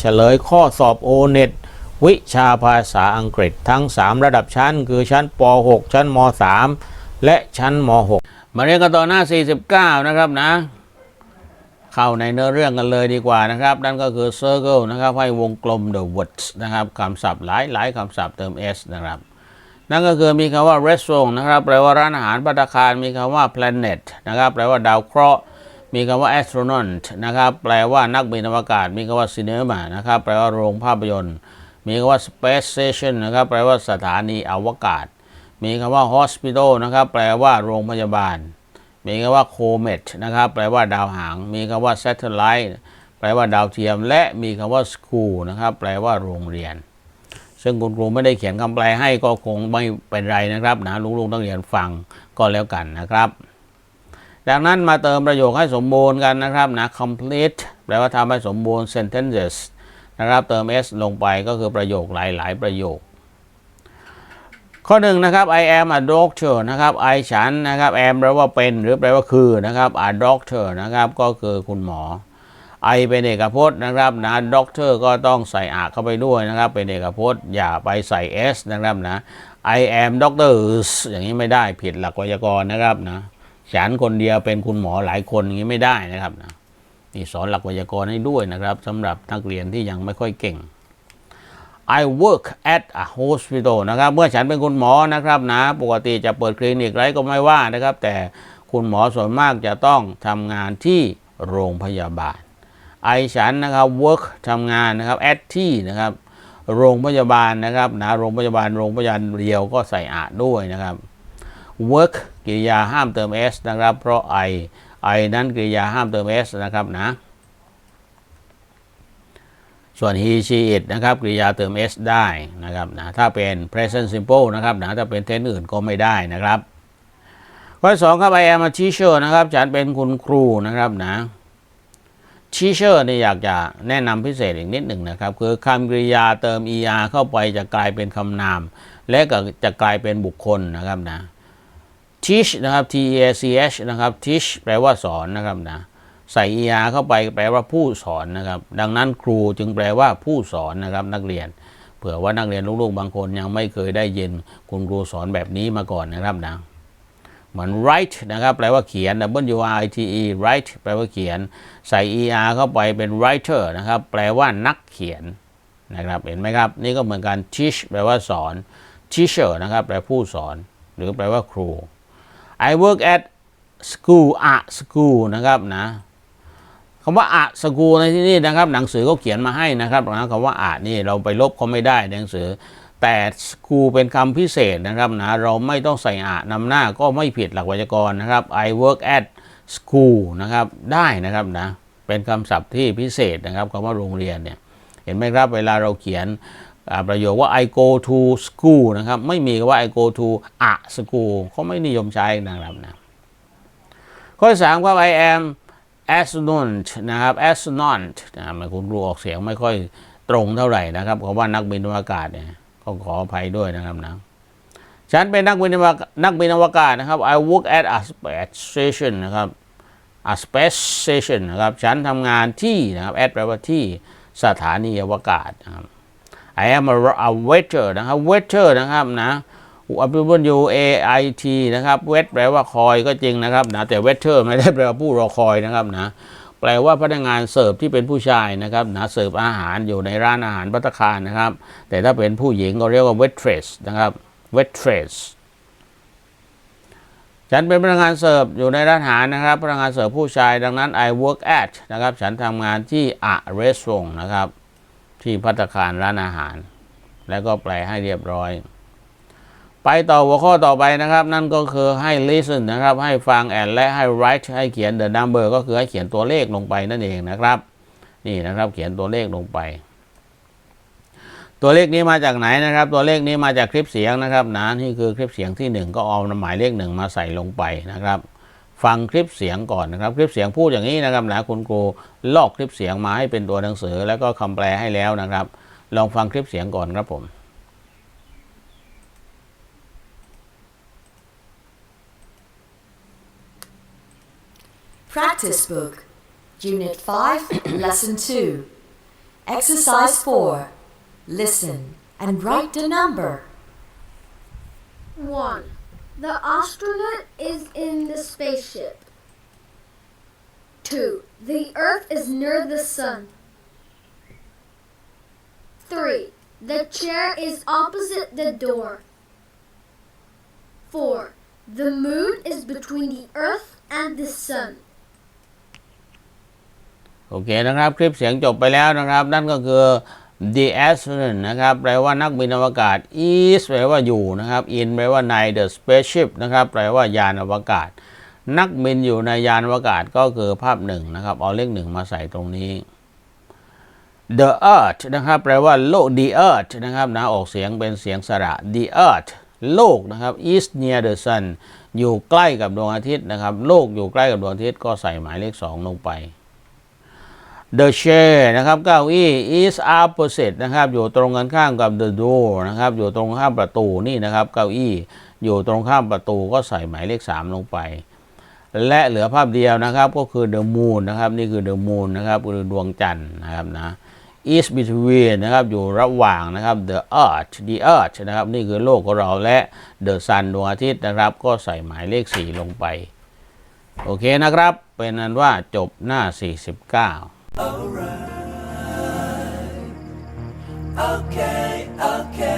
เฉลยข้อสอบโอเน็ตวิชาภาษาอังกฤษทั้ง 3 ระดับชั้น คือชั้นป .6 ชั้นม .3 และชั้นม .6 มาเรียนกันต่อหน้า 49 นะครับนะ เข้าในเนื้อเรื่องกันเลยดีกว่านะครับ นั่นก็คือ circle นะครับ ให้วงกลม the words นะครับคำศัพท์หลายหลายคำศัพท์เติม s นะครับ นั่นก็คือมีคำว่า restaurant นะครับ แปลว่าร้านอาหารภัตคาร มีคำว่า planet นะครับ แปลว่าดาวเคราะห์ มีคำว่า astronaut นะครับ แปลว่านักบินอวกาศ มีคำว่า cinema นะครับ แปลว่าโรงภาพยนตร์ มีคำว่า space station นะครับ แปลว่าสถานีอวกาศ มีคำว่า hospital นะครับ แปลว่าโรงพยาบาล มีคำว่า comet นะครับ แปลว่าดาวหาง มีคำว่า satellite แปลว่าดาวเทียม และมีคำว่า school นะครับ แปลว่าโรงเรียน ซึ่งคุณครูไม่ได้เขียนคำแปลให้ก็คงไม่เป็นไรนะครับนะลุงๆต้องเรียนฟังก็แล้วกันนะครับ ดังนั้นมาเติมประโยคให้สมบูรณ์กันนะครับนะ complete แปลว่าทำให้สมบูรณ์ sentences นะครับเติม s ลงไปก็คือประโยคหลาย ๆ ประโยค ข้อหนึ่งนะครับ I am a doctor นะครับ I ฉันนะครับ am แปลว่าเป็นหรือแปลว่าคือนะครับ a doctor นะครับก็คือคุณหมอ I เป็นเอกพจน์นะครับนะ doctor ก็ต้องใส่อาเข้าไปด้วยนะครับ เป็นเอกพจน์อย่าไปใส่ s นะครับนะ I am doctors อย่างนี้ไม่ได้ผิดหลักไวยากรณ์นะครับนะ ฉันคนเดียวเป็นคุณหมอหลายคนอย่างนี้ไม่ได้นะครับนะนี่สอนหลักไวยากรณ์ให้ด้วยนะครับสำหรับนักเรียนที่ยังไม่ค่อยเก่ง I work at a hospital นะครับเมื่อฉันเป็นคุณหมอนะครับนะ ปกติจะเปิดคลินิกไรก็ไม่ว่านะครับ แต่คุณหมอส่วนมากจะต้องทำงานที่โรงพยาบาล I ฉันนะครับ work ทำงานนะครับ at ที่นะครับ โรงพยาบาลนะครับนะโรงพยาบาลโรงพยาบาลเดียวก็ใส่อะด้วยนะครับ work กริยาห้ามเติม s นะครับ เพราะ I I นั้นกริยาห้ามเติม s นะครับนะ ส่วน he she it นะครับกริยาเติม s ได้นะครับนะถ้าเป็น present simple นะครับนะถ้าเป็นเทนอื่นก็ไม่ได้นะครับ ข้อสองครับ I am a teacher นะครับฉันเป็นคุณครูนะครับนะ teacher นี่อยากจะแนะนำพิเศษอีกนิดหนึ่งนะครับ คือคำกริยาเติม er เข้าไปจะกลายเป็นคำนาม และก็จะกลายเป็นบุคคลนะครับนะ teach นะครับ t e a c h นะครับ teach แปลว่าสอนนะครับนะใส่ er เข้าไปแปลว่าผู้สอนนะครับ ดังนั้นครูจึงแปลว่าผู้สอนนะครับนักเรียน เผื่อว่านักเรียนลูกๆบางคนยังไม่เคยได้ยินคุณครูสอนแบบนี้มาก่อนนะครับนะเหมือน write นะครับแปลว่าเขียน w r i t e write แปลว่าเขียน ใส่ er เข้าไปเป็น writer นะครับ แปลว่านักเขียนนะครับ เห็นไหมครับ นี่ก็เหมือนกัน teach แปลว่าสอน teacher นะครับ แปลผู้สอน หรือแปลว่าครู I work at school a school นะครับนะคำว่าอะสกูในที่นี่นะครับ หนังสือเขาเขียนมาให้นะครับนะคำว่าอะนี่เราไปลบเขาไม่ได้ในหนังสือ แต่สกูเป็นคำพิเศษนะครับนะเราไม่ต้องใส่อะนำหน้าก็ไม่ผิดหลักไวยากรณ์นะครับ I work at school นะครับได้นะครับนะเป็นคำศัพท์ที่พิเศษนะครับคำว่าโรงเรียนเนี่ยเห็นไหมครับเวลาเราเขียน ประโยคว่า I go to school นะครับ ไม่มีว่า I go to a school เขาไม่นิยมใช้นะครับนะข้อที่สามครับ I am astronaut นะครับ astronaut นะครับคุณครูออกเสียงไม่ค่อยตรงเท่าไหร่นะครับเพราะว่านักบินอวกาศเนี่ยก็ขออภัยด้วยนะครับนะฉันเป็นนักบินอวกาศนักบินอวกาศนะครับ I work at a space station นะครับ a space station นะครับ ฉันทำงานที่นะครับ at แปลว่าที่สถานีอวกาศนะครับ I am a, a waiter นะครับ waiter นะครับนะ W A I T นะครับ wait แปลว่าคอยก็จริงนะครับนะแต่ waiter ไม่ได้แปลว่าผู้รอคอยนะครับนะแปลว่าพนักงานเสิร์ฟที่เป็นผู้ชายนะครับนะเสิร์ฟอาหารอยู่ในร้านอาหารภัตตาคารนะครับ แต่ถ้าเป็นผู้หญิงก็เรียกว่า waitress นะครับ waitress ฉันเป็นพนักงานเสิร์ฟอยู่ในร้านอาหารนะครับ พนักงานเสิร์ฟผู้ชายดังนั้น I work at นะครับ ฉันทำงานที่ a restaurant นะครับ ที่ภัตตาคารร้านอาหาร แล้วก็แปลให้เรียบร้อย ไปต่อหัวข้อต่อไปนะครับ นั่นก็คือให้ listen นะครับ ให้ฟัง and และให้ write ให้เขียน the number ก็คือให้เขียนตัวเลขลงไปนั่นเองนะครับ นี่นะครับเขียนตัวเลขลงไป ตัวเลขนี้มาจากไหนนะครับ ตัวเลขนี้มาจากคลิปเสียงนะครับนะนี่คือคลิปเสียงที่หนึ่งก็เอาหมายเลขหนึ่งมาใส่ลงไปนะครับ ฟังคลิปเสียงก่อนนะครับ คลิปเสียงพูดอย่างนี้นะครับนะคุณครูลอกคลิปเสียงมาให้เป็นตัวหนังสือ แล้วก็คำแปลให้แล้วนะครับ ลองฟังคลิปเสียงก่อนครับผม Practice Book, Unit 5, Lesson 2. Exercise 4. Listen and write the number. 1. The astronaut is in the spaceship. 2. The Earth is near the Sun. 3. The chair is opposite the door. 4. The moon is between the Earth and the Sun. โอเคนะครับ คลิปเสียงจบไปแล้วนะครับ นั่นก็คือ the astronaut นะครับ แปลว่านักบินอวกาศ is แปลว่าอยู่นะครับ in แปลว่าใน the spaceship นะครับ แปลว่ายานอวกาศ นักบินอยู่ในยานอวกาศก็คือภาพหนึ่งนะครับ เอาเลขหนึ่งมาใส่ตรงนี้ the earth นะครับ แปลว่าโลก the earth นะครับนะออกเสียงเป็นเสียงสระ the earth โลกนะครับ is near the sun อยู่ใกล้กับดวงอาทิตย์นะครับ โลกอยู่ใกล้กับดวงอาทิตย์ก็ใส่หมายเลขสองลงไป The chair นะครับเก้าอี้ is opposite นะครับ อยู่ตรงกันข้ามกับ the door นะครับ อยู่ตรงข้ามประตูนี่นะครับ เก้าอี้อยู่ตรงข้ามประตูก็ใส่หมายเลขสามลงไป และเหลือภาพเดียวนะครับ ก็คือ the moon นะครับ นี่คือ the moon นะครับคือดวงจันทร์นะครับนะ is between นะครับ อยู่ระหว่างนะครับ the earth the earth นะครับ นี่คือโลกของเราและ the sun ดวงอาทิตย์นะครับ ก็ใส่หมายเลขสี่ลงไป โอเคนะครับ เป็นนั้นว่าจบหน้า 49 Okay, okay, okay.